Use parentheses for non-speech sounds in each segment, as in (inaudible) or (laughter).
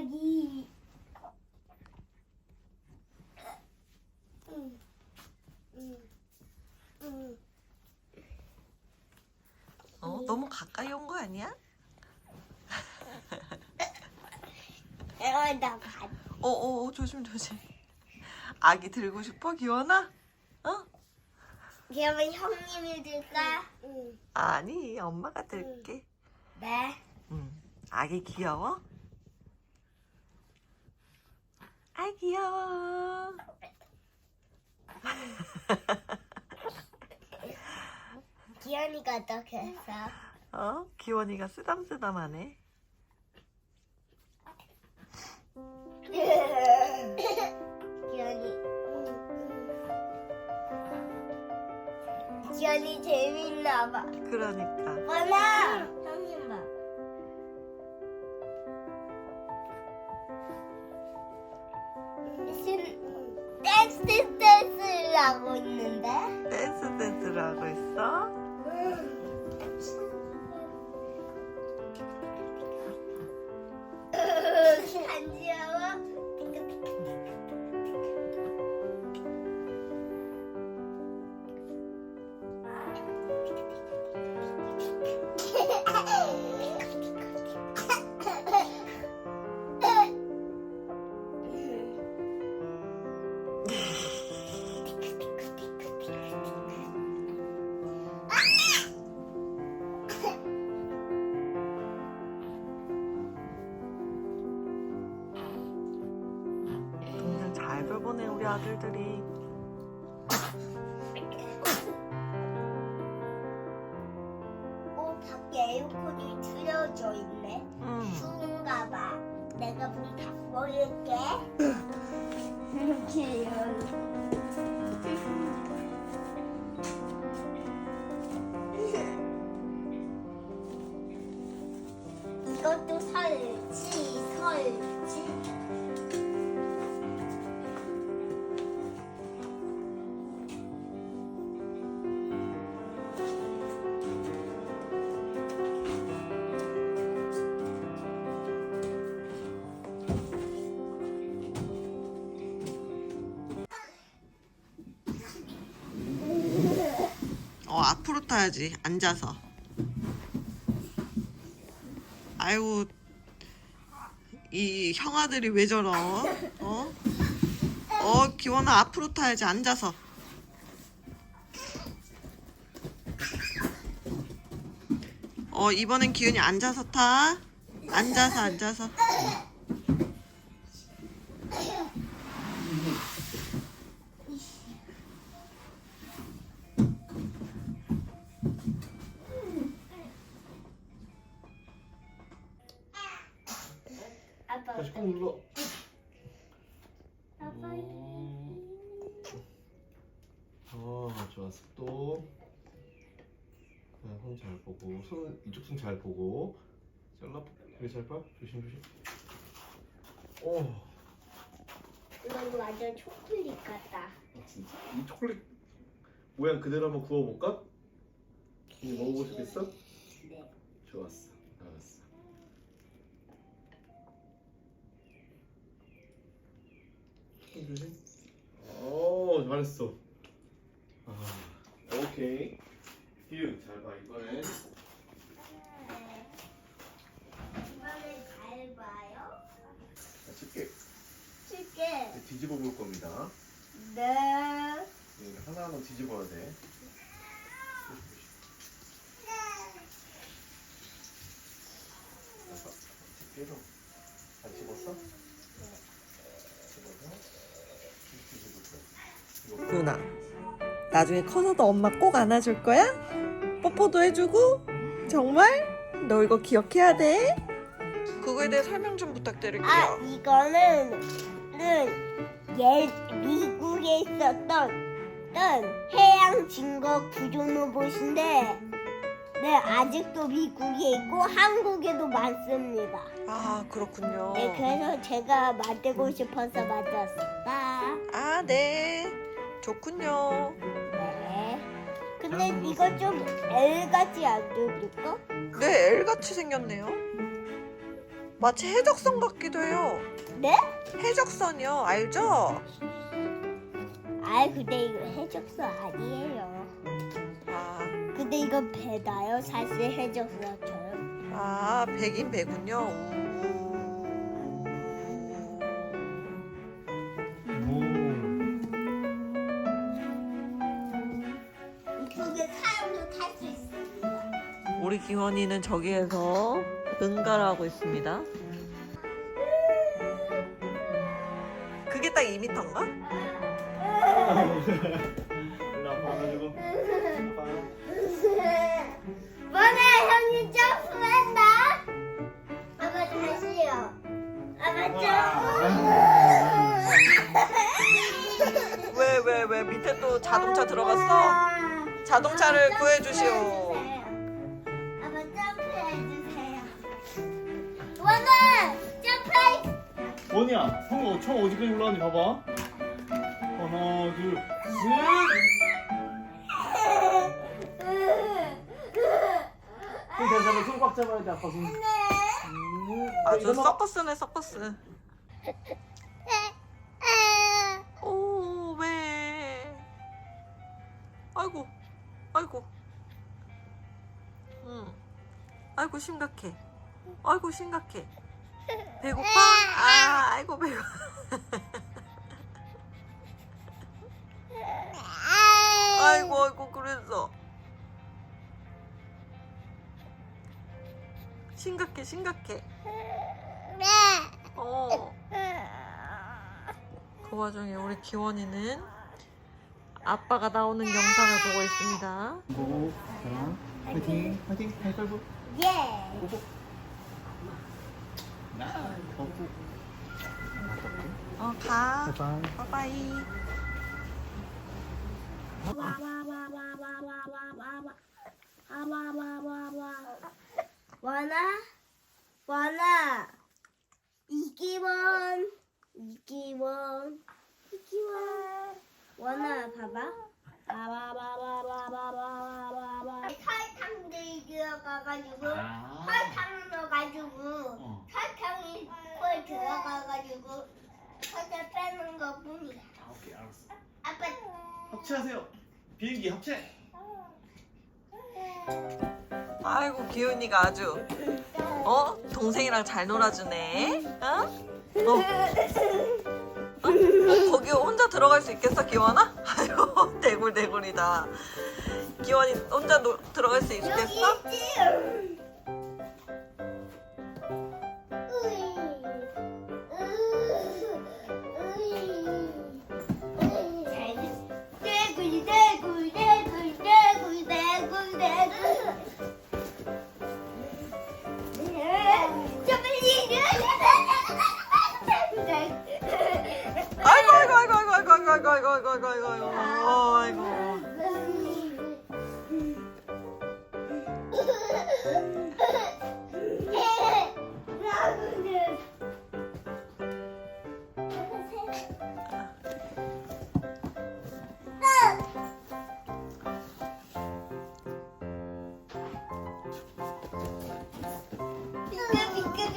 여기. 응. 응. 응. 어, 너무 가까이 온 거 아니야? 어, 나 봤. 어, 어, 어, 조심, 조심. 아기 들고 싶어, 기원아? 어? 그러면 형님이 들까? 응. 아니, 엄마가 들게. 네. 응. 아기 귀여워? 아, 귀여워. 기현이가 어떻게 했어? 어? 기원이가 쓰담쓰담하네. 기현이. 기현이 재밌나 봐. 그러니까. 뭐나? 아들들이. 어, 밖에 에어컨이 틀어져 있네. 응. 추운가 봐. 내가 문 닫고 올게. 귀여워. 타야지. 앉아서. 아이고, 이 형아들이 왜 저러? 어? 어, 기원아 앞으로 타야지. 앉아서. 어, 이번엔 기훈이 앉아서 타. 앉아서, 앉아서. 아빠. 어, 좋았어. 또. 손 잘 보고, 손 이쪽 손 잘 보고. 잘라. 여기 잘 봐. 조심 조심. 오, 이건 완전 초콜릿 같다. 진짜. 이 초콜릿 모양 그대로 한번 구워볼까? 이거 먹어보고 싶겠어? 네. 좋았어. 조심. 오, 잘했어. 아, 오케이. 휴, 잘 봐. 이번엔 이번엔 잘 봐요. 자, 쉽게 쉽게. 뒤집어 볼 겁니다. 네. 예, 하나하나 뒤집어야 돼. 아까 깨로 다 집었어? 집어서 뒤집었어. 이거 누나 나중에 커서도 엄마 꼭 안아줄 거야? 뽀뽀도 해주고 정말? 너 이거 기억해야 돼 그거에 대해 설명 좀 부탁드릴게요 아, 이거는 는 예, 미국에 있었던 던 해양 증거 구조 로봇인데 네, 아직도 미국에 있고 한국에도 많습니다. 아 그렇군요 네, 그래서 제가 만들고 싶어서 만들었습니다. 아 네 좋군요 네. 근데 이거 좀 L 같지 않습니까? 네 L같이 생겼네요 마치 해적선 같기도 해요. 네? 해적선이요. 알죠? 아 근데 이거 해적서 아니에요. 아, 근데 이건 배다요. 사실 해적서처럼. 아 백인 배군요. 오. 사람도 탈 수 있습니다. 우리 기원이는 저기에서 응가를 하고 있습니다. 그게 딱 2m인가? 일로 아빠 가지고. 뭐네 형님 점프한다. 아빠 다시요. 아빠 점프. 왜, 왜, 왜? 밑에 또 자동차 들어갔어? 자동차를 구해주시오. 아빠 점프해주세요. 원아 점프. 원이야, 형아, 총 어디까지 올라왔니? 봐봐. 하나, 둘, 셋. 손 잡아, 손꽉 잡아야 돼, 아빠 손. 음, 아주 서커스네, 서커스. 심각해. 아이고, 심각해. 배고파? (laughs) 아, 아이고, 배고. (laughs) 아이고, 아이고, 그랬어. 심각해, 심각해. 어. 그 와중에 우리 기원이는 아빠가 나오는 영상을 보고 있습니다. 화이팅, 화이팅, 하이파이브. 예. 아, 나어 가. 바이바이. 와나? 와나. 이기원. 이기원. 이기원. 원아 봐봐. 봐봐 봐봐 봐봐 들어가가지고, 아. 설탕 넣어가지고, 어. 설탕이 코에 들어가가지고, 설탕 빼는 거 뿐이야. 아, 오케이, 알았어. 아빠, 합체하세요. 비행기 합체. 아이고, 기훈이가 아주, 어? 동생이랑 잘 놀아주네. 어? 어? 어? 거기 혼자 들어갈 수 있겠어, 기원아? (laughs) 아유, 대굴대굴이다. 기원이 혼자 노, 들어갈 수 여기 있겠어? 있지.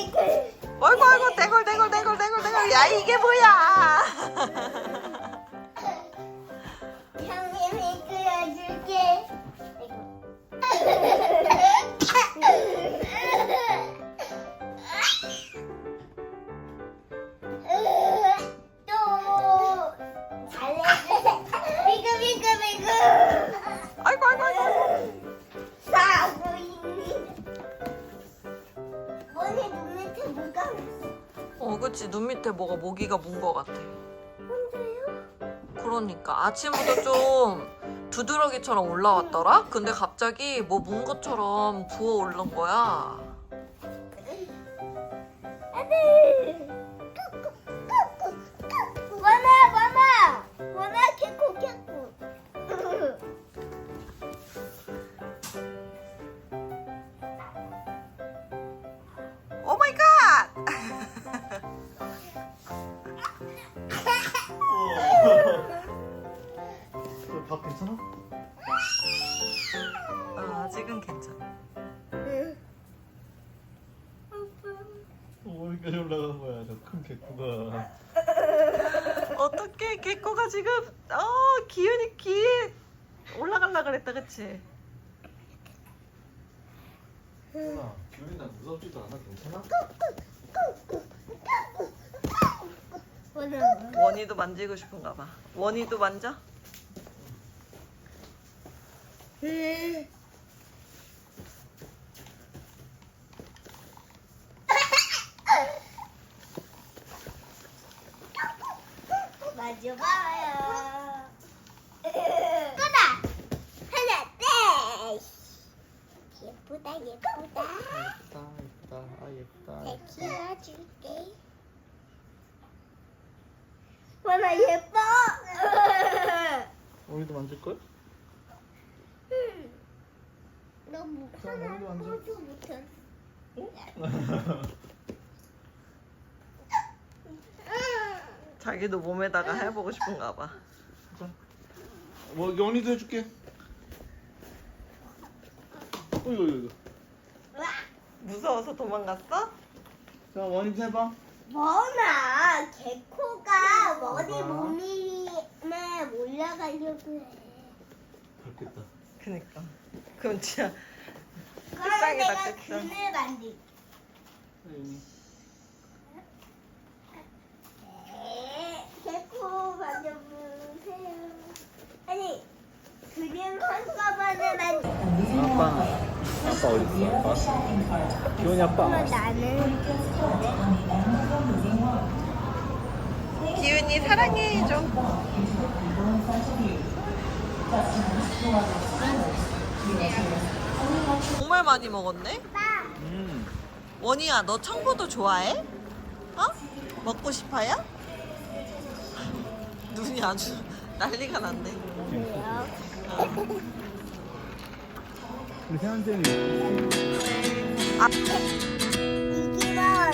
아이고 아이고 땡골 땡골 땡골 땡골 땡골 야 이게 뭐야? 눈 밑에 뭐가 모기가 문 것 같아. 혼자요? 그러니까 아침부터 좀 두드러기처럼 올라왔더라? 근데 갑자기 뭐 문 것처럼 부어 오른 거야. 안돼. 원아 원아 원아 캐코 캐코. 밥 괜찮아? 어, 아직은 괜찮아. 오. 뭐야 저 큰 개코가 어떻게 개코가 지금 어 기운이 귀에 올라갈라 그랬다 그치? 하나 기분이 나 무섭지도 않아 괜찮아? 원이도 만지고 싶은가 봐 원이도 만져? 맞아봐요. 예쁘다. 하나, 네. 예쁘다, 예쁘다. 예쁘다 예쁘다 아 예쁘다 내 키워줄게. 원아 예뻐. 우리도 만질걸? 너무 자, 너도 앉아. 하나도 못해. (laughs) 자기도 몸에다가 해보고 싶은가 봐뭐 연이도 해줄게 어이구 어이구 무서워서 도망갔어? 자 원이도 해봐 원아 개코가 머리. 몸에 몰려가려고 해. 그렇겠다 그니까 그럼 진짜 내가. 그늘 만들게. 연이 네, 개코 만져보세요. 아니, 그림 한꺼번에 만들. 아빠 아빠 어디 있어 아빠 기원이 아빠 나는 기운이 사랑해 해줘 정말 많이 먹었네? 음 원이야 너 청포도 좋아해? 어? 먹고 싶어요? 눈이 아주 (laughs) 난리가 났네 우리 세한테는 이기원.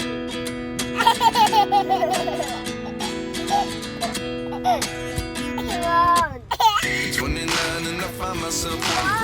29 and I